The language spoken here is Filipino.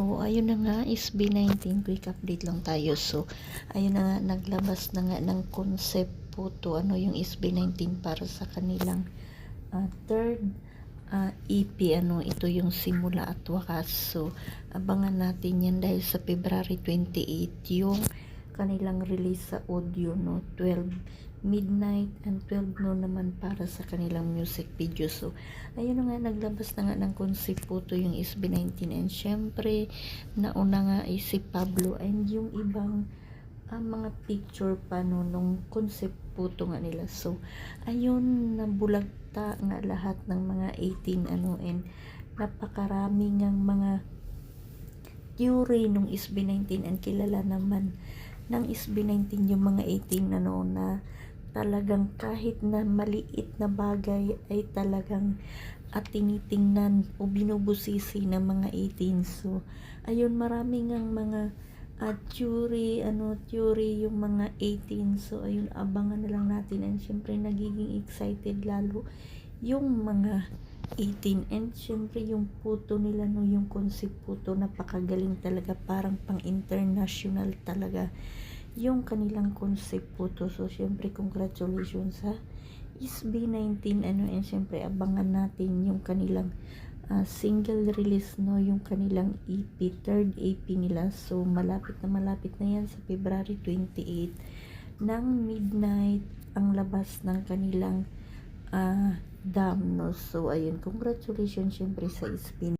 So, ayun na nga, SB19, quick update lang tayo. So, ayun na nga, naglabas na nga ng concept po to, ano yung SB19 para sa kanilang ah, third ah, EP, ano, ito yung simula at wakas. So, abangan natin yan dahil sa February 28, yung kanilang release sa audio, no, 12 midnight and 12 noon naman para sa kanilang music video. So, ayun nga, naglabas na nga ng concept po to yung SB19 and syempre, nauna nga ay si Pablo and yung ibang ah, mga picture pa no, nung concept po to nga nila. So, ayun, nabulagta nga lahat ng mga 18 ano and napakarami ngang mga theory nung SB19 and kilala naman ng SB19 yung mga 18 ano na talagang kahit na maliit na bagay ay talagang at tinitingnan o binubusisi ng mga 18 so ayun marami ngang mga at theory ano theory yung mga 18 so ayun abangan na lang natin and syempre nagiging excited lalo yung mga 18 and syempre yung puto nila no yung concept puto napakagaling talaga parang pang international talaga yung kanilang concept puto. So syempre congratulations sa SB19 ano and syempre abangan natin yung kanilang ah, single release no yung kanilang EP third EP nila. So malapit na malapit na yan sa February 28 ng midnight ang labas ng kanilang ah, dam so ayun. Congratulations syempre sa SB